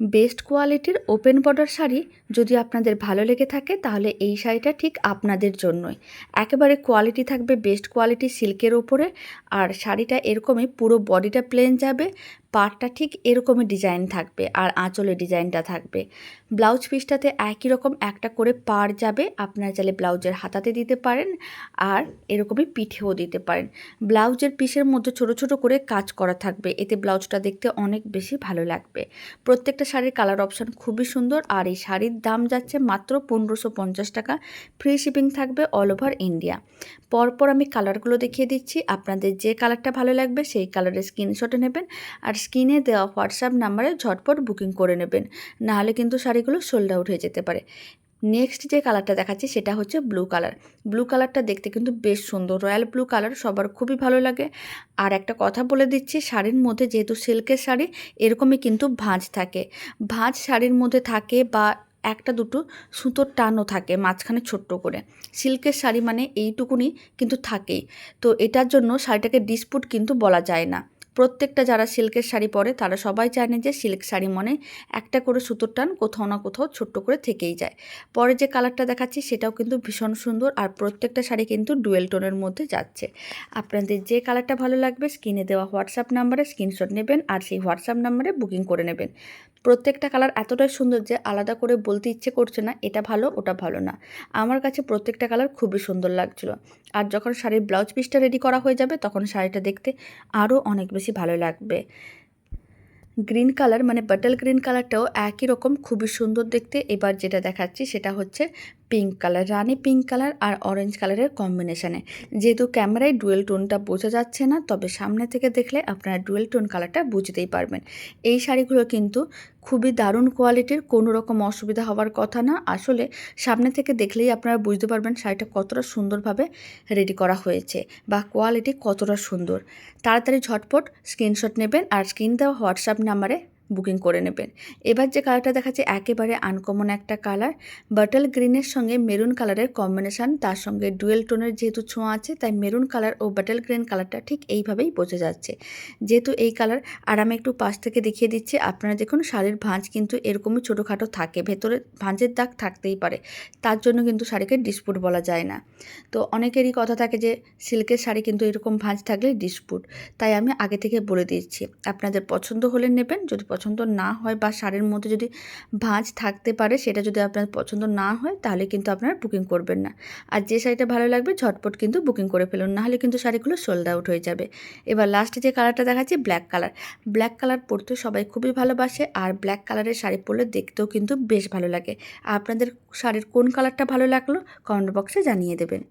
Best কোয়ালিটির open border sari যদি আপনাদের ভালো লেগে থাকে, তাহলে এই শাড়িটা ঠিক আপনাদের জন্যই। একেবারে কোয়ালিটি থাকবে বেস্ট কোয়ালিটি সিল্কের ওপরে, আর শাড়িটা এরকমই পুরো বডিটা প্লেন যাবে পাড়টা ঠিক এরকমই ডিজাইন থাকবে আর আঁচলে ডিজাইনটা থাকবে। ব্লাউজ পিসটাতে একই রকম একটা করে পার যাবে, আপনারা চাইলে ব্লাউজের হাতাতে দিতে পারেন আর এরকমই পিঠেও দিতে পারেন। ব্লাউজের পিসের মধ্যে ছোট ছোট করে কাজ করা থাকবে, এতে ব্লাউজটা দেখতে অনেক বেশি ভালো লাগবে। প্রত্যেকটা শাড়ির কালার অপশান খুবই সুন্দর আর এই শাড়ির দাম যাচ্ছে মাত্র পনেরোশো পঞ্চাশ টাকা। ফ্রি শিপিং থাকবে অল ওভার ইন্ডিয়া পরপর আমি কালারগুলো দেখিয়ে দিচ্ছি, আপনাদের যে কালারটা ভালো লাগবে সেই কালারের স্ক্রিনশটে নেবেন আর স্ক্রিনে দেওয়া হোয়াটসঅ্যাপ নাম্বারে ঝটপট বুকিং করে নেবেন। নাহলে কিন্তু শাড়িগুলো সোল্ড আউট হয়ে যেতে পারে। নেক্সট যে কালারটা দেখাচ্ছি সেটা হচ্ছে ব্লু কালার। ব্লু কালারটা দেখতে কিন্তু বেশ সুন্দর। রয়্যাল ব্লু কালার সবার খুবই ভালো লাগে। আর একটা কথা বলে দিচ্ছি, শাড়ির মধ্যে যেহেতু সিল্কের শাড়ি, এরকমই কিন্তু ভাঁজ থাকে। ভাঁজ শাড়ির মধ্যে থাকে বা একটা দুটো সুতোর টানও থাকে মাঝখানে ছোট্ট করে। সিল্কের শাড়ি মানে এইটুকুনি কিন্তু থাকেই। তো এটার জন্য শাড়িটাকে ডিসপুট কিন্তু বলা যায় না। প্রত্যেকটা যারা সিল্কের শাড়ি পরে, তারা সবাই জানে যে সিল্ক শাড়ি মনে একটা করে সুতোর টান কোথাও না কোথাও ছোট্ট করে থেকেই যায়। পরে যে কালারটা দেখাচ্ছি, সেটাও কিন্তু ভীষণ সুন্দর আর প্রত্যেকটা শাড়ি কিন্তু ডুয়েল টোনের মধ্যে যাচ্ছে। আপনাদের যে কালারটা ভালো লাগবে, স্ক্রিনে দেওয়া হোয়াটসঅ্যাপ নাম্বারে স্ক্রিনশট নেবেন আর সেই হোয়াটসঅ্যাপ নাম্বারে বুকিং করে নেবেন। প্রত্যেকটা কালার এতটাই সুন্দর যে আলাদা করে বলতে ইচ্ছে করছে না, এটা ভালো, ওটা ভালো না। আমার কাছে প্রত্যেকটা কালার খুবই সুন্দর লাগছিল। আর যখন শাড়ির ব্লাউজ পিসটা রেডি করা হয়ে যাবে, তখন শাড়িটা দেখতে আরও অনেক বেশি ভালো লাগবে। গ্রিন কালার মানে বাটল গ্রিন কালারটাও একই রকম, খুবই সুন্দর দেখতে। এবার যেটা দেখাচ্ছি সেটা হচ্ছে pink colour rani pink colour আর অরেঞ্জ কালারের কম্বিনেশানে যেহেতু ক্যামেরায় ডুয়েল টোনটা বোঝা যাচ্ছে না, তবে সামনে থেকে দেখলে আপনারা ডুয়েল টোন কালারটা বুঝতেই পারবেন। এই শাড়িগুলো কিন্তু খুবই দারুণ কোয়ালিটির কোনো রকম অসুবিধা হওয়ার কথা না। আসলে সামনে থেকে দেখলেই আপনারা বুঝতে পারবেন শাড়িটা কতটা সুন্দরভাবে রেডি করা হয়েছে বা কোয়ালিটি কতটা সুন্দর। তাড়াতাড়ি ঝটপট স্ক্রিনশট নেবেন আর স্ক্রিন দেওয়া হোয়াটসঅ্যাপ নাম্বারে বুকিং করে নেবেন। এবার যে কালারটা দেখাচ্ছে, একেবারে আনকমন একটা কালার। বাটল গ্রিনের সঙ্গে মেরুন কালারের কম্বিনেশান তার সঙ্গে ডুয়েল টোনের যেহেতু ছোঁয়া আছে, তাই মেরুন কালার ও বাটল গ্রিন কালারটা ঠিক এইভাবেই বোঝা যাচ্ছে। যেহেতু এই কালার, আর আমি একটু পাশ থেকে দেখিয়ে দিচ্ছি, আপনারা দেখুন শাড়ির ভাঁজ কিন্তু এরকমই ছোটোখাটো থাকে, ভেতরে ভাঁজের দাগ থাকতেই পারে। তার জন্য কিন্তু শাড়িকে ডিসপুট বলা যায় না। তো অনেকেরই কথা থাকে যে, সিল্কের শাড়ি কিন্তু এরকম ভাঁজ থাকলে ডিসপুট তাই আমি আগে থেকে বলে দিচ্ছি, আপনাদের পছন্দ হলে নেবেন, যদি পছন্দ না হয় বা শাড়ির মধ্যে যদি ভাঁজ থাকতে পারে সেটা যদি আপনার পছন্দ না হয় তাহলে কিন্তু আপনারা বুকিং করবেন না। আর যে শাড়িটা ভালো লাগবে ঝটপট কিন্তু বুকিং করে ফেলুন নাহলে কিন্তু শাড়িগুলো সোল্ড আউট হয়ে যাবে। এবার লাস্টে যে কালারটা দেখাচ্ছি ব্ল্যাক কালার ব্ল্যাক কালার পরতে সবাই খুবই ভালোবাসে আর ব্ল্যাক কালারের শাড়ি পরলে দেখতেও কিন্তু বেশ ভালো লাগে। আপনাদের শাড়ির কোন কালারটা ভালো লাগল কমেন্ট বক্সে জানিয়ে দেবেন।